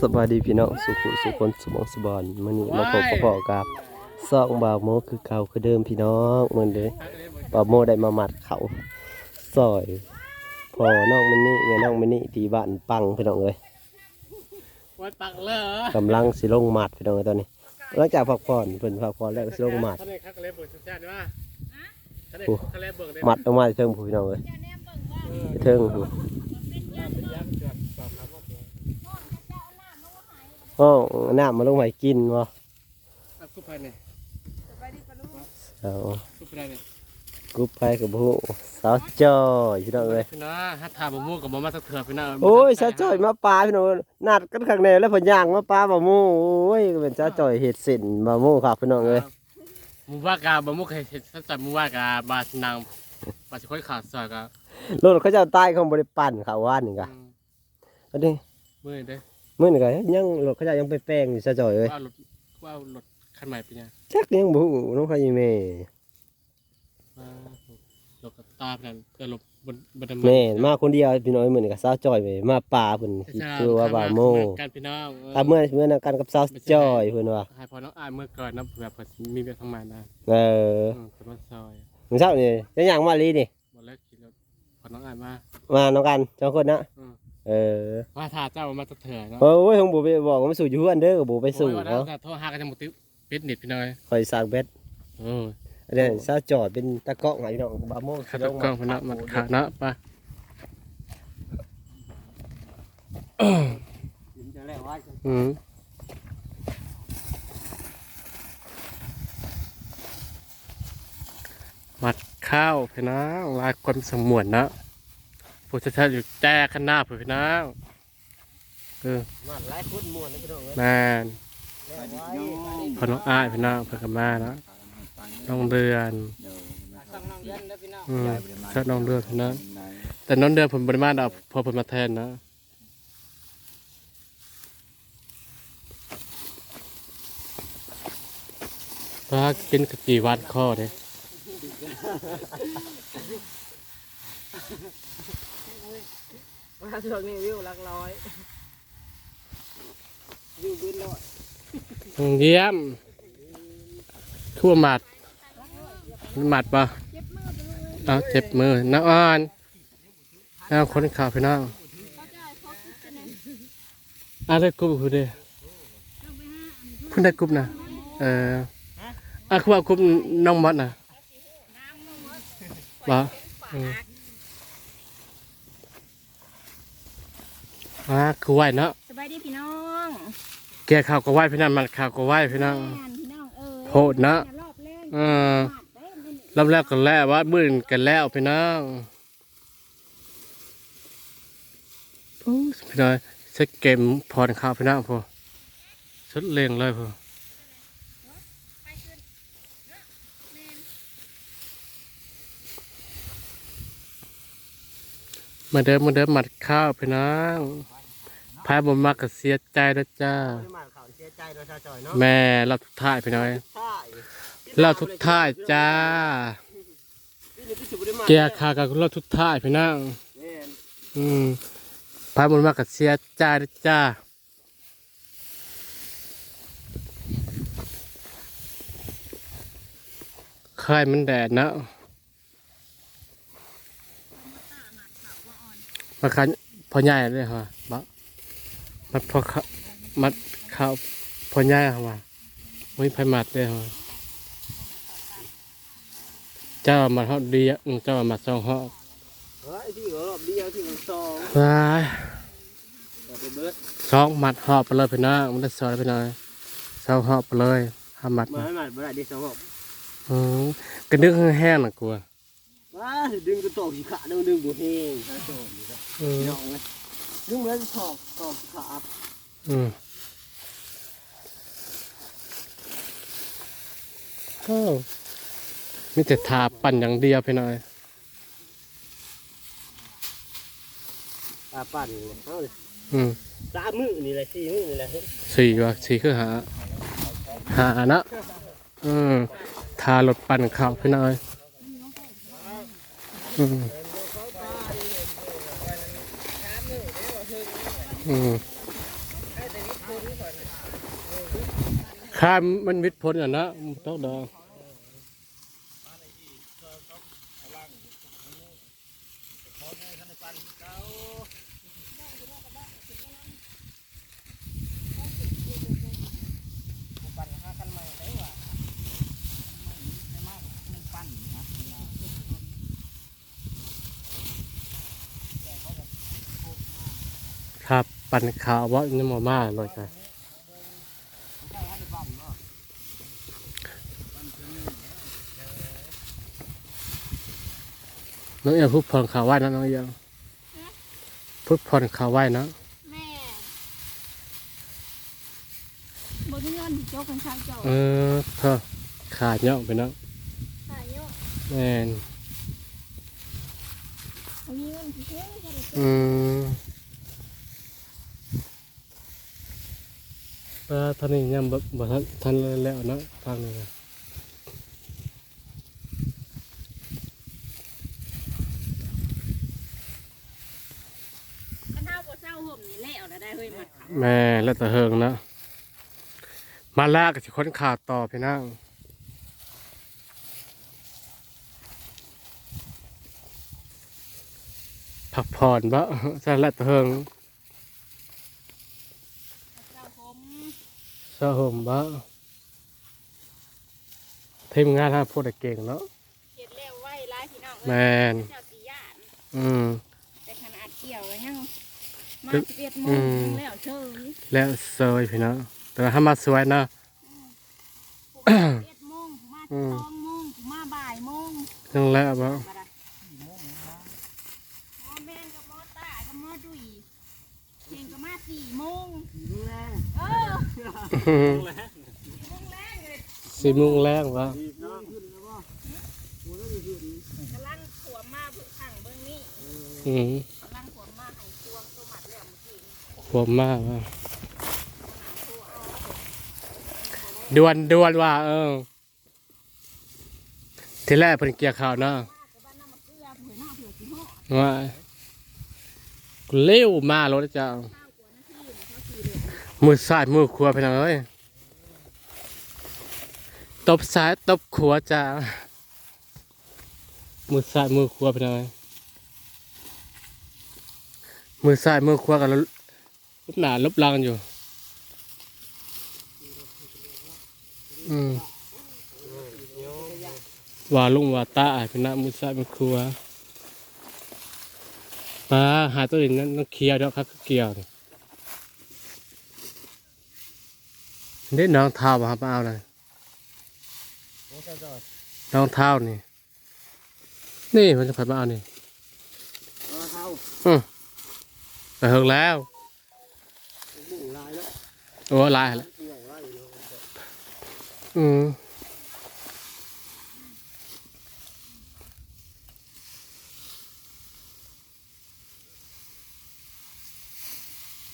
สบายดีพี่น้องสุขุสุคนสมองสบอนมื้อนี้มาพบกับพ่อกับซองบ่าวโมคือเก่าคือเดิมพี่น้องเหมือนเด้บ่าวโมได้มาหมัดเขาซอยพ่อน้องมันนี่แม่น้องมันนี่ที่บ้านปังพี่น้องเอ้ยวัดปักเลยกำลังสิลงหมัดพี่น้องเอ้ยตอนนี้หลังจากพักผ่อนเพิ่นพักผ่อนแล้วก็สิลงหมัดท่านนี้คักกะเลเบิกชาติว่าท่านนี้โอ้คักกะเลเบิกได้หมัดออกมาเทิงผู้พี่น้องเอ้ยเทิงผู้ ห้องน้ำมาลงใหม่กินบ่กุ๊บไปเนี่ยเอากุ๊บไปเนี่ยกุ๊บไปกับผู้สาวจ้อยพี่น้องเอ้ยพี่น้าฮัทธาบะมู่กับบ่มาสักเถื่อพี่น้าโอ้ยสาวจ้อยมาปลาพี่น้องนัดกันข้างในแล้วเพนย่างมาปลาบ่หมู่โอ้ยเป็นสาวจ้อยเฮ็ดเส้นบ่หมู่ครับพี่น้องเอ้ยมูว่ากาบะมู่เคยเห็นสักมูว่ากาบาสนางบาสิค่อยขาดซอยกะรถเขาเจ้าใต้เขาบ่ได้ปั่นเขาว่านนี่กะอันนี้มื้อเด้ มื้อนี่ก็ยังรถเขาเจ้ายังไปแป้งอยู่สาวจ้อยเอ้ยว่ารถว่ารถคันใหม่เป็นยังจักยังบ่ฮู้น้องพายแม่ว่ารถกับตาเพิ่นก็รถบนบนแม่มาคนเดียวพี่น้องมื้อนี้ก็สาวจ้อยไปมาปลาเพิ่นคือว่าบ่าวโมกันพี่น้องตามเมื่อเมื่อนั้นกันกับสาวจ้อยเพิ่นว่าให้พอน้องอายเมื่อก่อนนะแบบมีเรื่องทางใหม่นะเอออืมเป็นวันซอยมื้อเช้านี่ยังย่างมาลีนี่บอกแล้วกินแล้วพอน้องอายมามาน้องกันสองคนนะอืม เออว่าถ้าเจ้ามาตะเถื่อเนาะโอ้ยผมบ่ไปบอกว่ามาสู่อยู่เฮือนเด้อก็บ่ไปสู่โอ้ยวันนั้เนาะนโทรหากันจะหมดติ๊บปิดเน็ตพี่น้อยคอยสร้างเบ็ดโอ้ยอันนี้ซาจอดเป็นตะเกาะไงพี่น้องบาโมขัดกล้องพี่น้องมันขาดเนาะไปจะแรกว่าอืมมัดข้าวพี่น้องลายคนสมวนเนาะ ผู้ชัดๆอยู่แจ้ข้างหน้าพี่น้องเออมันหลายคนม่วนนะพี่น้องเอ้ยแมนแรกไว้พอน้องอ้ายพี่น้องเพื่อนกันมาเนาะน้องเดือนสั่งน้องเดือนเด้อพี่น้องอืมก็น้องเดือนพี่น้องแต่น้องเดือนผมบริมาดอกพอผมมาแทนนะว่ากินกะจีวัดข้อเด้ มาช่วงนี้วิวหลักร้อย วิวบินร้อยเยี่ยมทั่วหมัดหมัดปะเอาเจ็บมือน้าอ่อนน้าคนข่าวพี่น้องอะไรกรุ๊ปคุณเด้คุณได้กรุ๊ปนะเอออะคือว่ากรุ๊ปน้องมัดนะบ่ อืมอ่าคือไหวเนาะสบายดีพี่น้องแกข่าวก็ไหวพี่น้องมันข่าวก็ไหวพี่น้องแม่นพี่น้องเอ้ยโหดนะรอบแรกอืมหมัดได้มันนี่รอบแรกกันแล้วว่ามื่นกันแล้วพี่น้องโอ้ยพี่น้องเซ็ตเกมพรข้าวพี่น้องพอสุดเลงเลยพอมาเดิมมาเดิมหมัดข้าวพี่น้อง พายบนมากก็เสียใจนะจ้า ไม่มาข่าวเสียใจโดยซาจอยเนาะแม่เราทุกท่ายพี่น้อย ใช่เราทุกท่ายจ้า พี่นี่พี่สิบ่ได้มาแกคากับเราทุกท่ายพี่น้องแม่นอืมพายบนมากกับเสียใจนะจ้าเคยมันแดดเนอะมาคันพอใหญ่เลยฮะบะ มันพอเขามัดข้าวพอใหญ่ฮะว่าไม่ไผมัดเลยฮะเจ้ามาฮอดดีอะอืมเจ้ามาสองฮอดเฮ้ยที่ก็รอบเดียวที่มันสองว้ายเอาไปเบิดสองมัดหอบไปเลยพี่น้องมันได้สอนไปหน่อยสองหอบไปเลยห้ามัดมานะให้มาบ่ได้ดิสองรอบอืมกระดึกแห้งๆน่ะกลัวว้าดึงกระตอกขี้ขาดึงดึงบ่แห้งซาจอยนี่ก็อืมน้องเลย ดึงแล้วถอกตอกขี้ขาอืมโอ้มีแต่ทาปั่นอย่างเดียวพี่น้อยตาปั่นเลยเอาเลยอืมสามมื้อนี่แหละสี่มื้อนี่แหละสี่ว่ะสี่คือหา หานะอืมทารถปั่นข้าวพี่น้อยอืม อืมข้ามมันมิดพ้นอะนะต้องดอง ปั่นห้าคันใหม่ได้ว่ะไม่มากมันปั่นนะ ครับ ปั่นขาวว่านี่มาม่าหน่อยจ้ะน้องเอ๋พุดผ่อนขาวไหวนะน้องเอ๋พุดผ่อนขาวไหวนะแม่บ่มีเงินโจกเป็นชายเจ้าเออเธอขาดเนาะไปเนาะขายเยอะแม่นบ่มีเงินสิซื้อจะได้ซื้ออืม เออท่านนี้ยังบบทันทันแล้วนะทางนี้นะแม่แล้วแต่เฮิงนะ มาลากกับสิคนขาดต่อพี่นั่งพักผ่อนบ่ใช่แล้วแต่เฮิง เศร้าห่ม เช้าห่มบ่ทีมงานถ้าพูดได้เก่งเนาะเฮ็ดแล้วไว้หลายพี่น้องแมเอ้ยนเจ้าสิย่านอืมแต่ขนาดเกี่ยวเลยยังมาตึ๊บ11โมอืงมยังแล้วเชยแล้วเซยพี่เนาะแต่ว่าถ้ามาสวยนะผมมา11โมงผมมาอืม12โมงผมมาบ่ายโมงยังแล้วบ่ บ่ได้หมอแม่นกับหมอตากับหมอดุยเก่งก็มา4โมงเออ4โมงแรงเลย สี่โมงแรงวะกำลังขวมมาเพิ่งขังเบื้องนี้อืมกำลังขวมมาให้ตวงตัวหมัดแล้วเมื่อกี้ขวบมากวะหาตัวเอาดวนดวนว่า เออ ทีแรกเพิ่นเกี่ยวข่าวเนาะกับบ้านน้ำมะเกลือเผื่อหน้าเผื่อสีห่อว่าเร็วมากรถจ้าข้าวกว่านาทีเขาขี่เรือ มือซ้ายมือขวาพี่น้องเอ้ยตบซ้ายตบขวาจ้ามือซ้ายมือขวาพี่น้องเอ้ยมือซ้ายมือขวากันลบหนาลบลังอยู่ อืมว่าลุงว่าตาอาเป็นหน้ามือซ้ายมือขวาปลาหาตัวอื่นนั่นต้องเคลียร์เดี๋ยวครับเกี่ยวนี่ นี่น้องเท้ามาครับเอาเลยน้องเท้านี่ นี่มันจะผัดมาเอานี่เอาเท้าไปเฮิงแล้วบุ่งลายแล้วโอ้ลายแล้วเกี่ยวลายอยู่อืม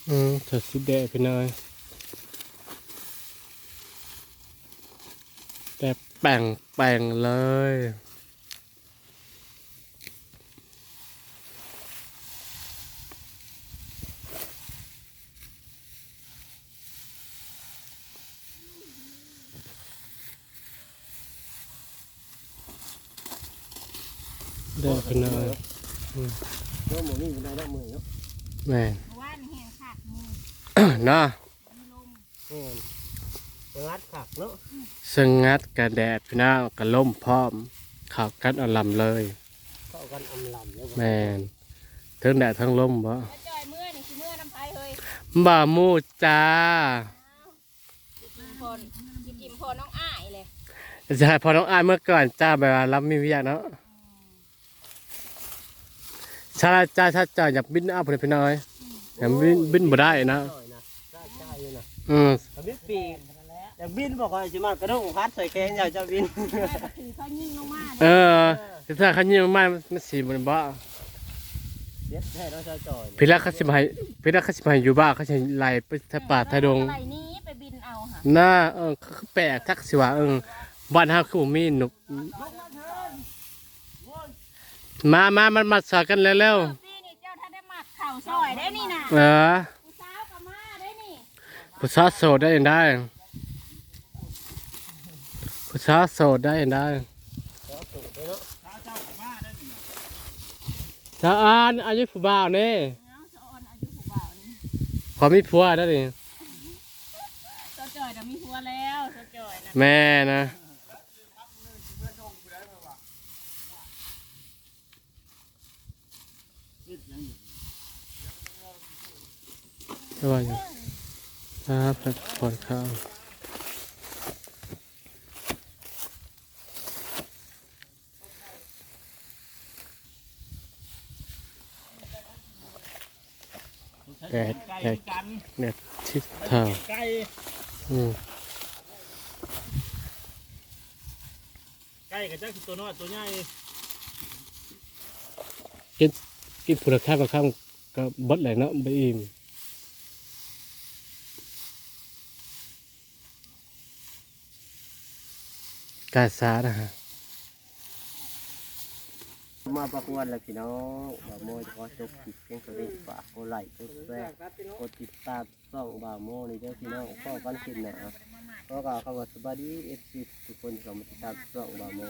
อืมถัดสีแดงไปหน่อย แต่แป่งแป่งเลย ได้ไปหน่อยเมื่อหมูนี่มันได้แล้มือเนาะแม่นว่านแห้งขาดมือเนาะมีลมแม่น งัดขักเนาะสงัดกระแดดพี่น้ากระล่มพร้อมข่าวกัดเอาลำเลยเข้ากันอำลำแล้วแม่นทั้งแดดทั้งลมบ่แล้วจอยเมื่อนี่คือเมื่อน้ำไผ่เฮ้ยบ่ามูจ้าจิกิมพลจิกิมพลน้องอ้ายเลยจะให้พอน้องอายเมื่อก่อนจ้าแบบว่ารับมีวิทยาเนาะชาลาจ้าชาจ้าอยากบินเอาเพิ่นพี่น้อยอยากบินบินบ่ได้นะหน่อยนะได้ใจอยู่นะอืมกระบิดปีก อยากบินบอกว่าสิมากระด้งพัดใส่แขนอยากจะบินแม่ก็ถือเขายิงลงมาเออถ้าเขายิงมามันสิบ่บ่เด็ดแท้น้องชายจอยพี่รักเขาสิมาให้พี่รักเขาสิมาให้อยู่บ้านเขาสิไล่ไปทางป่าทางดงอะไรนี้ไปบินเอาค่ะหน้าเออคือแปลกทักสิว่าเออบ้านเฮาคือบ่มีหนุกมามามันมาสากันแล้วพี่นี่เจ้าท่านได้หมักเข่าซอยได้นี่นะๆเออผู้สาวก็มาได้นี่ผผู้สาวโสดได้ยังได้ ผู้สาวโสดได้ยังได้สาวอานอายุผู้บ่าวนี่เอาสะออนอายุผู้บ่าวนี่ขอมีผัวได้ดิสะจอยน่ะมีผัวแล้วสะจอยน่ะแม่นะสวัสดีครับพักผ่อนข้าว แกะไก่แกะกันเนี่ยทิศทางไก่อืมไก่กับเจ้าคือตัวน้อยตัวใหญ่กินผุดข้าวกับข้าวก็บดแหละเนาะไปอิ่มกาซานะฮะ มาประกวดแล้วพี่น้องบ่าวโมจะขอจบคลิปเพียงเท่านี้ฝากกดไลค์กดแชร์กดติดตามช่องบ่าวโมนี่เด้อพี่น้องข้อกันคลินนะก็กล่าวคำว่าสวัสดีเอฟซีทุกคนที่เข้ามาติดตามช่องบ่าวโม